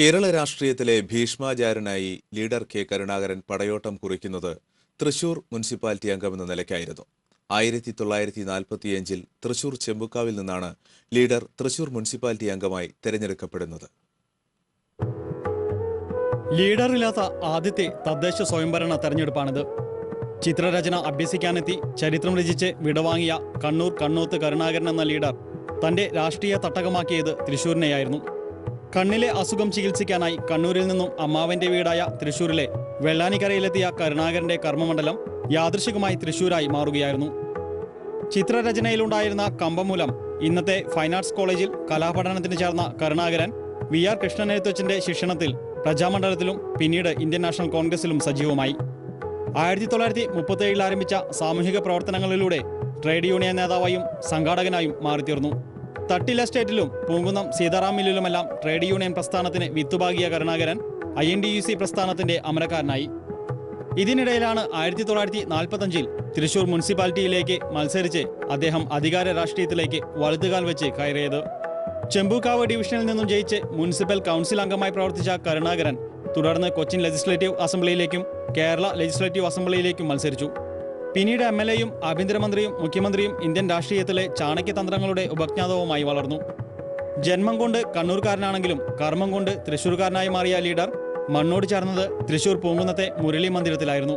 കേരള രാഷ്ട്രീയത്തിലെ ഭീഷ്മാചാരനായി leader K Karunakaran പടയോട്ടം കുറിക്കുന്നത് തൃശൂർ മുനിസിപ്പാലിറ്റി അംഗമെന്ന നിലയ്ക്കായിരുന്നു. ആയിരത്തി തൊള്ളായിരത്തി നാൽപ്പത്തിയഞ്ചിൽ തൃശൂർ ചെമ്പുക്കാവിൽ നിന്നാണ് ലീഡർ തൃശൂർ മുനിസിപ്പാലിറ്റി അംഗമായി തെരഞ്ഞെടുക്കപ്പെടുന്നത്. ലീഡറില്ലാത്ത ആദ്യത്തെ തദ്ദേശ സ്വയംഭരണ തെരഞ്ഞെടുപ്പാണിത്. ചിത്രരചന അഭ്യസിക്കാനെത്തി ചരിത്രം രചിച്ച് വിടവാങ്ങിയ കണ്ണൂർ കണ്ണൂത്ത് കരുണാകരൻ എന്ന ലീഡർ തന്റെ രാഷ്ട്രീയ തട്ടകമാക്കിയത് തൃശൂരിനെയായിരുന്നു. കണ്ണിലെ അസുഖം ചികിത്സിക്കാനായി കണ്ണൂരിൽ നിന്നും അമ്മാവന്റെ വീടായ തൃശൂരിലെ വെള്ളാനിക്കരയിലെത്തിയ കരുണാകരന്റെ കർമ്മമണ്ഡലം യാദൃശികമായി തൃശൂരായി മാറുകയായിരുന്നു. ചിത്രരചനയിലുണ്ടായിരുന്ന കമ്പമൂലം ഇന്നത്തെ ഫൈൻ ആർട്സ് കോളേജിൽ കലാപഠനത്തിന് ചേർന്ന കരുണാകരൻ വി ആർ കൃഷ്ണനെഴുത്തച്ഛന്റെ ശിക്ഷണത്തിൽ പ്രജാമണ്ഡലത്തിലും പിന്നീട് ഇന്ത്യൻ നാഷണൽ കോൺഗ്രസിലും സജീവമായി. ആയിരത്തി തൊള്ളായിരത്തി മുപ്പത്തേഴിൽ ആരംഭിച്ച സാമൂഹിക പ്രവർത്തനങ്ങളിലൂടെ ട്രേഡ് യൂണിയൻ നേതാവായും സംഘാടകനായും മാറിത്തീർന്നു. തട്ടിൽ സ്റ്റേറ്റിലും പൂങ്കുന്നം സീതാറാം മില്ലിലുമെല്ലാം ട്രേഡ് യൂണിയൻ പ്രസ്ഥാനത്തിന് വിത്തുപാകിയ Karunakaran I N D U C പ്രസ്ഥാനത്തിന്റെ അമരക്കാരനായി. ഇതിനിടയിലാണ് ആയിരത്തി തൊള്ളായിരത്തി നാൽപ്പത്തഞ്ചിൽ തൃശൂർ മുനിസിപ്പാലിറ്റിയിലേക്ക് മത്സരിച്ച് അദ്ദേഹം അധികാര രാഷ്ട്രീയത്തിലേക്ക് വലുതുകാൽ വെച്ച് കയറിയത്. ചെമ്പൂക്കാവ് ഡിവിഷനിൽ നിന്നും ജയിച്ച് മുനിസിപ്പൽ കൗൺസിൽ അംഗമായി പ്രവർത്തിച്ച കരുണാകരൻ തുടർന്ന് കൊച്ചിൻ ലെജിസ്ലേറ്റീവ് അസംബ്ലിയിലേക്കും കേരള ലെജിസ്ലേറ്റീവ് അസംബ്ലിയിലേക്കും മത്സരിച്ചു. പിന്നീട് എം എൽ എയും ആഭ്യന്തരമന്ത്രിയും മുഖ്യമന്ത്രിയും ഇന്ത്യൻ രാഷ്ട്രീയത്തിലെ ചാണക്യതന്ത്രങ്ങളുടെ ഉപജ്ഞാതവുമായി വളർന്നു. ജന്മം കൊണ്ട് കണ്ണൂർക്കാരനാണെങ്കിലും കർമ്മം കൊണ്ട് തൃശൂർക്കാരനായി മാറിയ ലീഡർ മണ്ണോട് ചേർന്നത് തൃശൂർ പൂങ്കുന്നത്തെ മുരളി മന്ദിരത്തിലായിരുന്നു.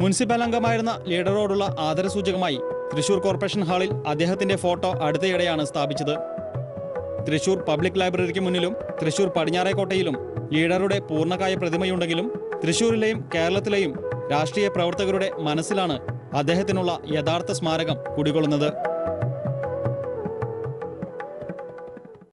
മുനിസിപ്പൽ അംഗമായിരുന്ന ലീഡറോടുള്ള ആദരസൂചകമായി തൃശൂർ കോർപ്പറേഷൻ ഹാളിൽ അദ്ദേഹത്തിന്റെ ഫോട്ടോ അടുത്തിടെയാണ് സ്ഥാപിച്ചത്. തൃശൂർ പബ്ലിക് ലൈബ്രറിക്ക് മുന്നിലും തൃശൂർ പടിഞ്ഞാറേക്കോട്ടയിലും ലീഡറുടെ പൂർണകായ പ്രതിമയുണ്ടെങ്കിലും തൃശൂരിലെയും കേരളത്തിലെയും രാഷ്ട്രീയ പ്രവർത്തകരുടെ മനസ്സിലാണ് അദ്ദേഹത്തിനുള്ള യഥാർത്ഥ സ്മാരകം കുടികൊള്ളുന്നത്.